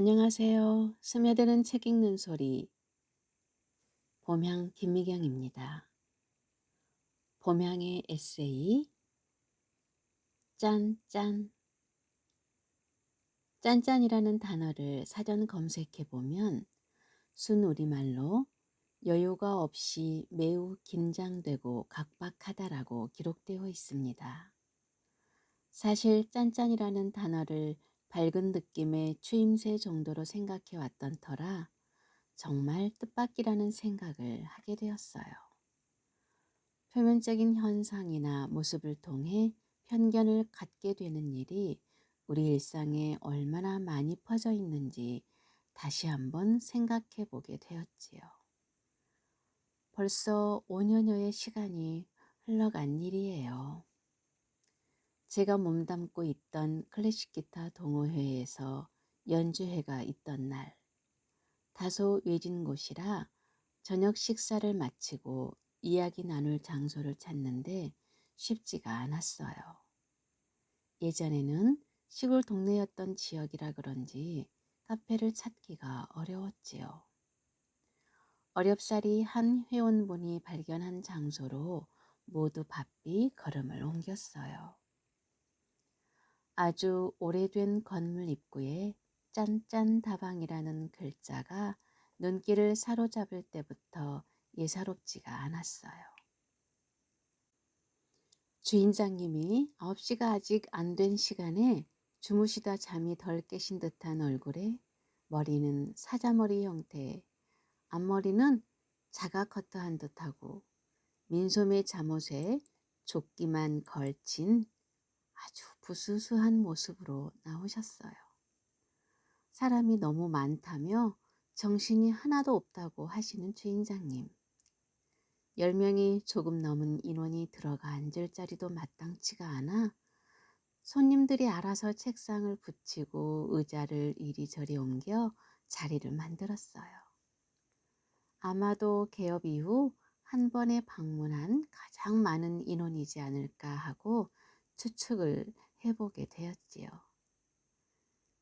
안녕하세요. 스며드는 책 읽는 소리 봄향 김미경입니다. 봄향의 에세이 짠짠 짠짠이라는 단어를 사전 검색해 보면 순 우리말로 여유가 없이 매우 긴장되고 각박하다라고 기록되어 있습니다. 사실 짠짠이라는 단어를 밝은 느낌의 추임새 정도로 생각해 왔던 터라 정말 뜻밖이라는 생각을 하게 되었어요. 표면적인 현상이나 모습을 통해 편견을 갖게 되는 일이 우리 일상에 얼마나 많이 퍼져 있는지 다시 한번 생각해 보게 되었지요. 벌써 5년여의 시간이 흘러간 일이에요. 제가 몸담고 있던 클래식 기타 동호회에서 연주회가 있던 날, 다소 외진 곳이라 저녁 식사를 마치고 이야기 나눌 장소를 찾는데 쉽지가 않았어요. 예전에는 시골 동네였던 지역이라 그런지 카페를 찾기가 어려웠지요. 어렵사리 한 회원분이 발견한 장소로 모두 바삐 걸음을 옮겼어요. 아주 오래된 건물 입구에 짠짠 다방이라는 글자가 눈길을 사로잡을 때부터 예사롭지가 않았어요. 주인장님이 9시가 아직 안 된 시간에 주무시다 잠이 덜 깨신 듯한 얼굴에 머리는 사자머리 형태, 앞머리는 자가 커트한 듯하고 민소매 잠옷에 조끼만 걸친 아주 부스스한 모습으로 나오셨어요. 사람이 너무 많다며 정신이 하나도 없다고 하시는 주인장님. 열 명이 조금 넘은 인원이 들어가 앉을 자리도 마땅치가 않아 손님들이 알아서 책상을 붙이고 의자를 이리저리 옮겨 자리를 만들었어요. 아마도 개업 이후 한 번에 방문한 가장 많은 인원이지 않을까 하고 추측을 해보게 되었지요.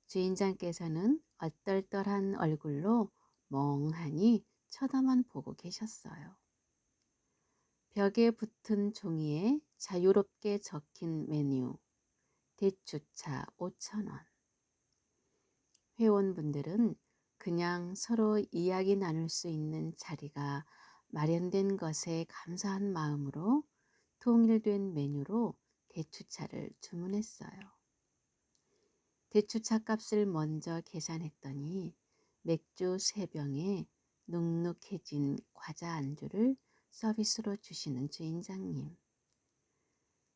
주인장께서는 얼떨떨한 얼굴로 멍하니 쳐다만 보고 계셨어요. 벽에 붙은 종이에 자유롭게 적힌 메뉴, 대추차 5천원. 회원분들은 그냥 서로 이야기 나눌 수 있는 자리가 마련된 것에 감사한 마음으로 통일된 메뉴로 대추차를 주문했어요. 대추차 값을 먼저 계산했더니 맥주 3병에 눅눅해진 과자 안주를 서비스로 주시는 주인장님.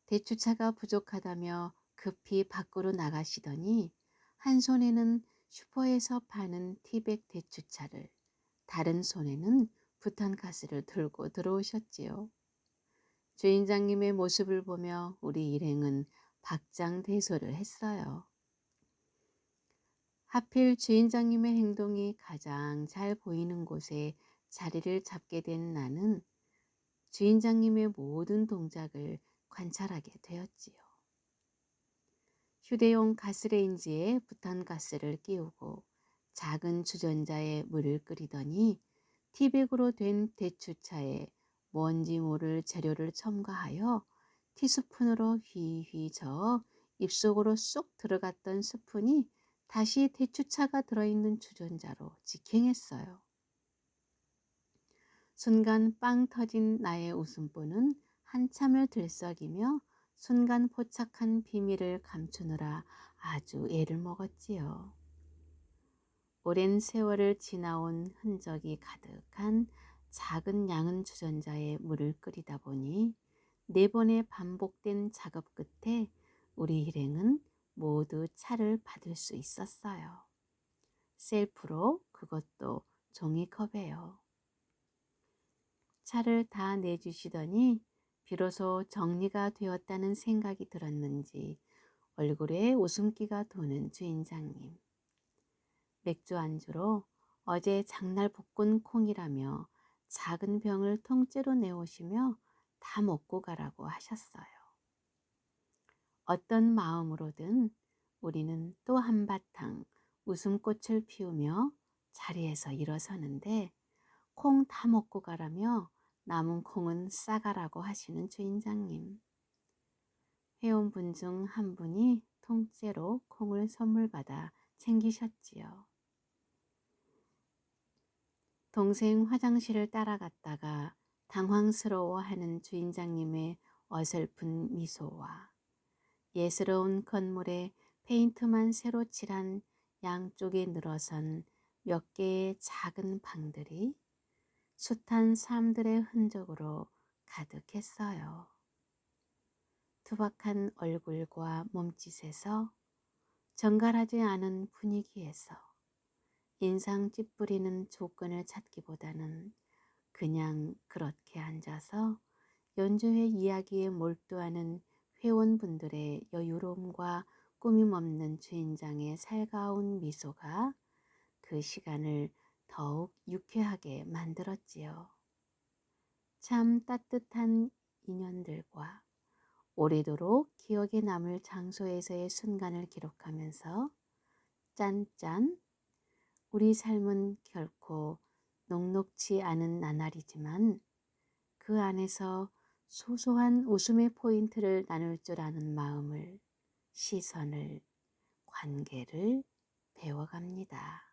대추차가 부족하다며 급히 밖으로 나가시더니 한 손에는 슈퍼에서 파는 티백 대추차를 다른 손에는 부탄가스를 들고 들어오셨지요. 주인장님의 모습을 보며 우리 일행은 박장대소를 했어요. 하필 주인장님의 행동이 가장 잘 보이는 곳에 자리를 잡게 된 나는 주인장님의 모든 동작을 관찰하게 되었지요. 휴대용 가스레인지에 부탄가스를 끼우고 작은 주전자에 물을 끓이더니 티백으로 된 대추차에 뭔지 모를 재료를 첨가하여 티스푼으로 휘휘 저어 입속으로 쏙 들어갔던 스푼이 다시 대추차가 들어있는 주전자로 직행했어요. 순간 빵 터진 나의 웃음보는 한참을 들썩이며 순간 포착한 비밀을 감추느라 아주 애를 먹었지요. 오랜 세월을 지나온 흔적이 가득한 작은 양은 주전자에 물을 끓이다 보니 네 번의 반복된 작업 끝에 우리 일행은 모두 차를 받을 수 있었어요. 셀프로 그것도 종이컵에요. 차를 다 내주시더니 비로소 정리가 되었다는 생각이 들었는지 얼굴에 웃음기가 도는 주인장님. 맥주 안주로 어제 장날 볶은 콩이라며 작은 병을 통째로 내오시며 다 먹고 가라고 하셨어요. 어떤 마음으로든 우리는 또 한바탕 웃음꽃을 피우며 자리에서 일어서는데 콩 다 먹고 가라며 남은 콩은 싸가라고 하시는 주인장님. 회원분 중 한 분이 통째로 콩을 선물 받아 챙기셨지요. 동생 화장실을 따라갔다가 당황스러워하는 주인장님의 어설픈 미소와 예스러운 건물에 페인트만 새로 칠한 양쪽에 늘어선 몇 개의 작은 방들이 숱한 삶들의 흔적으로 가득했어요. 투박한 얼굴과 몸짓에서 정갈하지 않은 분위기에서 인상 찌푸리는 조건을 찾기보다는 그냥 그렇게 앉아서 연주회 이야기에 몰두하는 회원분들의 여유로움과 꾸밈 없는 주인장의 살가운 미소가 그 시간을 더욱 유쾌하게 만들었지요. 참 따뜻한 인연들과 오래도록 기억에 남을 장소에서의 순간을 기록하면서 짠짠 우리 삶은 결코 녹록치 않은 나날이지만 그 안에서 소소한 웃음의 포인트를 나눌 줄 아는 마음을, 시선을, 관계를 배워갑니다.